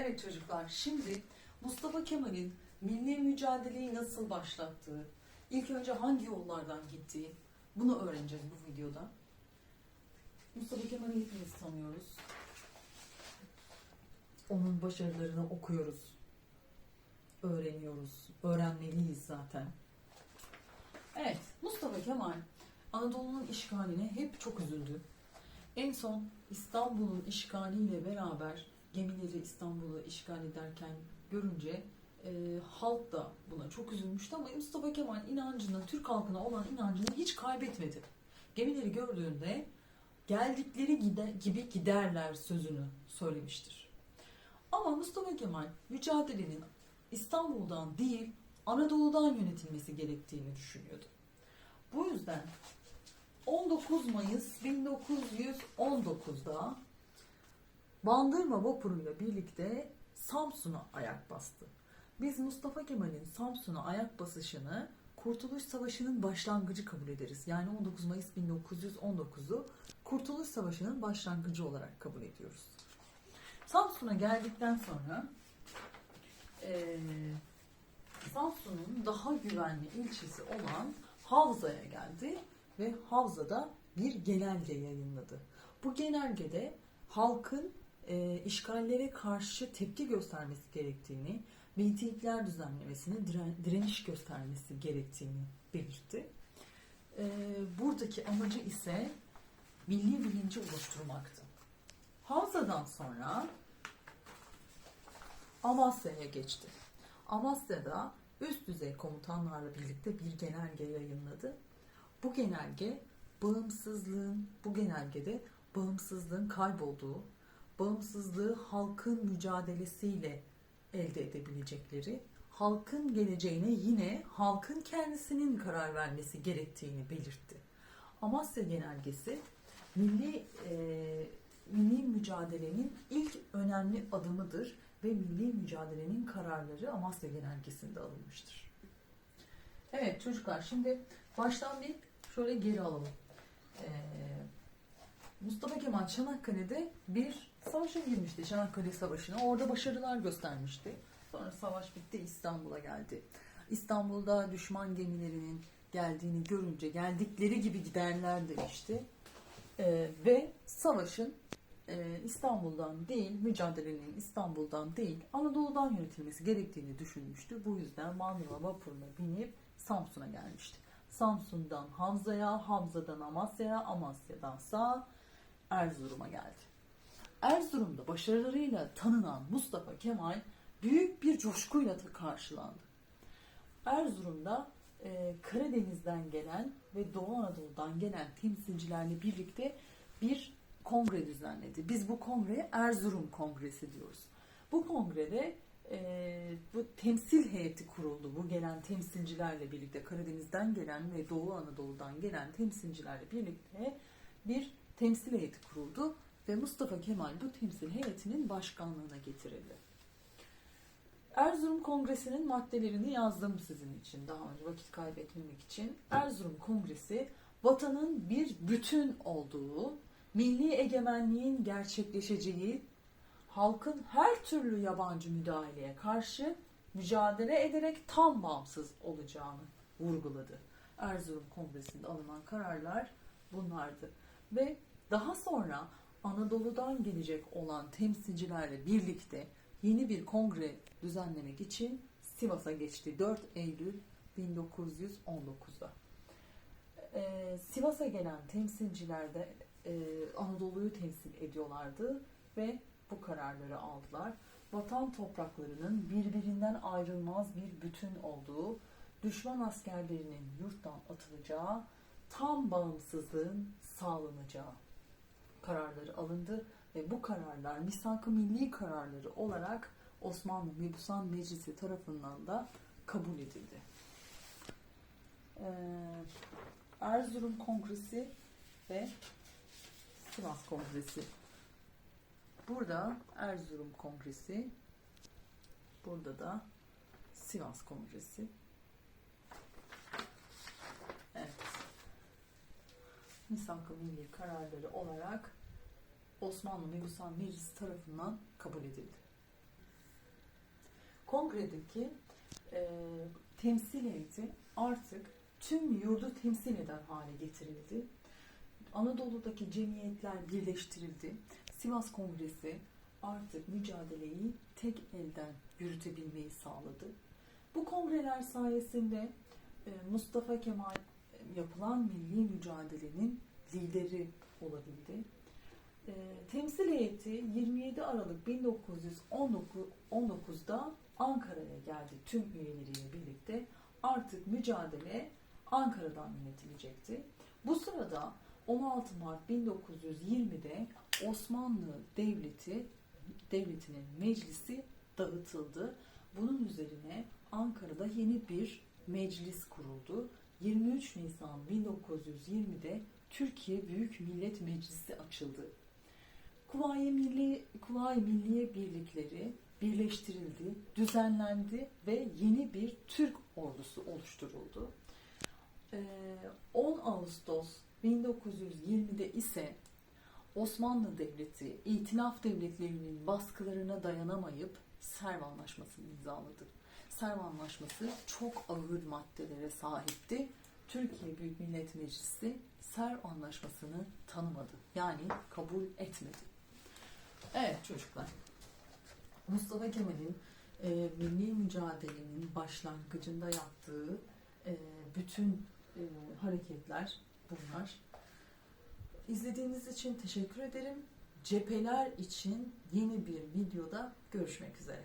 Evet çocuklar, şimdi Mustafa Kemal'in milli mücadeleyi nasıl başlattığı, ilk önce hangi yollardan gittiği, bunu öğreneceğiz bu videoda. Mustafa Kemal'i hepimiz tanıyoruz. Onun başarılarını okuyoruz, öğreniyoruz, öğrenmeliyiz zaten. Evet, Mustafa Kemal Anadolu'nun işgaline hep çok üzüldü. En son İstanbul'un işgaliyle beraber gemileri İstanbul'u işgal ederken görünce e, halk da buna çok üzülmüştü ama Mustafa Kemal inancını, Türk halkına olan inancını hiç kaybetmedi. Gemileri gördüğünde geldikleri gide, gibi giderler sözünü söylemiştir. Ama Mustafa Kemal mücadelenin İstanbul'dan değil Anadolu'dan yönetilmesi gerektiğini düşünüyordu. Bu yüzden 19 Mayıs 1919'da Bandırma vapuruyla birlikte Samsun'a ayak bastı. Biz Mustafa Kemal'in Samsun'a ayak basışını Kurtuluş Savaşı'nın başlangıcı kabul ederiz. Yani 19 Mayıs 1919'u Kurtuluş Savaşı'nın başlangıcı olarak kabul ediyoruz. Samsun'a geldikten sonra eee Samsun'un daha güvenli ilçesi olan Havza'ya geldi ve Havza'da bir genelge yayınladı. Bu genelgede halkın e, işgallere karşı tepki göstermesi gerektiğini, mitingler düzenlemesine diren- direniş göstermesi gerektiğini belirtti. E, buradaki amacı ise milli bilinci oluşturmaktı. Havza'dan sonra Amasya'ya geçti. Amasya'da üst düzey komutanlarla birlikte bir genelge yayınladı. Bu genelge bağımsızlığın, bu genelgede bağımsızlığın kaybolduğu, bağımsızlığı halkın mücadelesiyle elde edebilecekleri, halkın geleceğine yine halkın kendisinin karar vermesi gerektiğini belirtti. Amasya Genelgesi milli e, milli mücadelenin ilk önemli adımıdır ve milli mücadelenin kararları Amasya Genelgesi'nde alınmıştır. Evet çocuklar şimdi baştan bir şöyle geri alalım. Ee, Mustafa Kemal Çanakkale'de bir savaşa girmişti. Çanakkale Savaşı'na. Orada başarılar göstermişti. Sonra savaş bitti İstanbul'a geldi. İstanbul'da düşman gemilerinin geldiğini görünce geldikleri gibi giderler demişti. Ee, ve savaşın e, İstanbul'dan değil, mücadelenin İstanbul'dan değil, Anadolu'dan yönetilmesi gerektiğini düşünmüştü. Bu yüzden Bandırma vapuruna binip Samsun'a gelmişti. Samsun'dan Hamza'ya, Hamza'dan Amasya'ya, Amasya'dansa Erzurum'a geldi. Erzurum'da başarılarıyla tanınan Mustafa Kemal büyük bir coşkuyla karşılandı. Erzurum'da e, Karadeniz'den gelen ve Doğu Anadolu'dan gelen temsilcilerle birlikte bir kongre düzenledi. Biz bu kongreye Erzurum Kongresi diyoruz. Bu kongrede e, bu temsil heyeti kuruldu. Bu gelen temsilcilerle birlikte Karadeniz'den gelen ve Doğu Anadolu'dan gelen temsilcilerle birlikte bir temsil heyeti kuruldu ve Mustafa Kemal bu temsil heyetinin başkanlığına getirildi. Erzurum Kongresi'nin maddelerini yazdım sizin için daha önce vakit kaybetmemek için. Erzurum Kongresi vatanın bir bütün olduğu, milli egemenliğin gerçekleşeceği, halkın her türlü yabancı müdahaleye karşı mücadele ederek tam bağımsız olacağını vurguladı. Erzurum Kongresi'nde alınan kararlar bunlardı. Ve daha sonra Anadolu'dan gelecek olan temsilcilerle birlikte yeni bir kongre düzenlemek için Sivas'a geçti 4 Eylül 1919'da. Ee, Sivas'a gelen temsilciler de e, Anadolu'yu temsil ediyorlardı ve bu kararları aldılar. Vatan topraklarının birbirinden ayrılmaz bir bütün olduğu, düşman askerlerinin yurttan atılacağı, tam bağımsızlığın sağlanacağı kararları alındı ve bu kararlar misak-ı milli kararları olarak Osmanlı Mebusan Meclisi tarafından da kabul edildi. Ee, Erzurum Kongresi ve Sivas Kongresi. Burada Erzurum Kongresi, burada da Sivas Kongresi. Evet. Misak-ı Milli kararları olarak Osmanlı Mebusan Meclisi tarafından kabul edildi. kongredeki e, temsil heyeti artık tüm yurdu temsil eden hale getirildi. Anadolu'daki cemiyetler birleştirildi. Sivas Kongresi artık mücadeleyi tek elden yürütebilmeyi sağladı. Bu kongreler sayesinde e, Mustafa Kemal yapılan milli mücadelenin lideri olabildi. E, temsil heyeti 27 Aralık 1919'da Ankara'ya geldi tüm üyeleriyle birlikte. Artık mücadele Ankara'dan yönetilecekti. Bu sırada 16 Mart 1920'de Osmanlı Devleti devletinin meclisi dağıtıldı. Bunun üzerine Ankara'da yeni bir meclis kuruldu. 23 Nisan 1920'de Türkiye Büyük Millet Meclisi açıldı. Kuvayi Milli Kuvayi Milliye birlikleri birleştirildi, düzenlendi ve yeni bir Türk ordusu oluşturuldu. Ee, 10 Ağustos 1920'de ise Osmanlı Devleti İtilaf devletlerinin baskılarına dayanamayıp Serv Anlaşması'nı imzaladı. Serv Anlaşması çok ağır maddelere sahipti. Türkiye Büyük Millet Meclisi Serv Anlaşması'nı tanımadı. Yani kabul etmedi. Evet çocuklar. Mustafa Kemal'in e, milli mücadelenin başlangıcında yaptığı e, bütün e, hareketler bunlar. İzlediğiniz için teşekkür ederim. Cepheler için yeni bir videoda görüşmek üzere.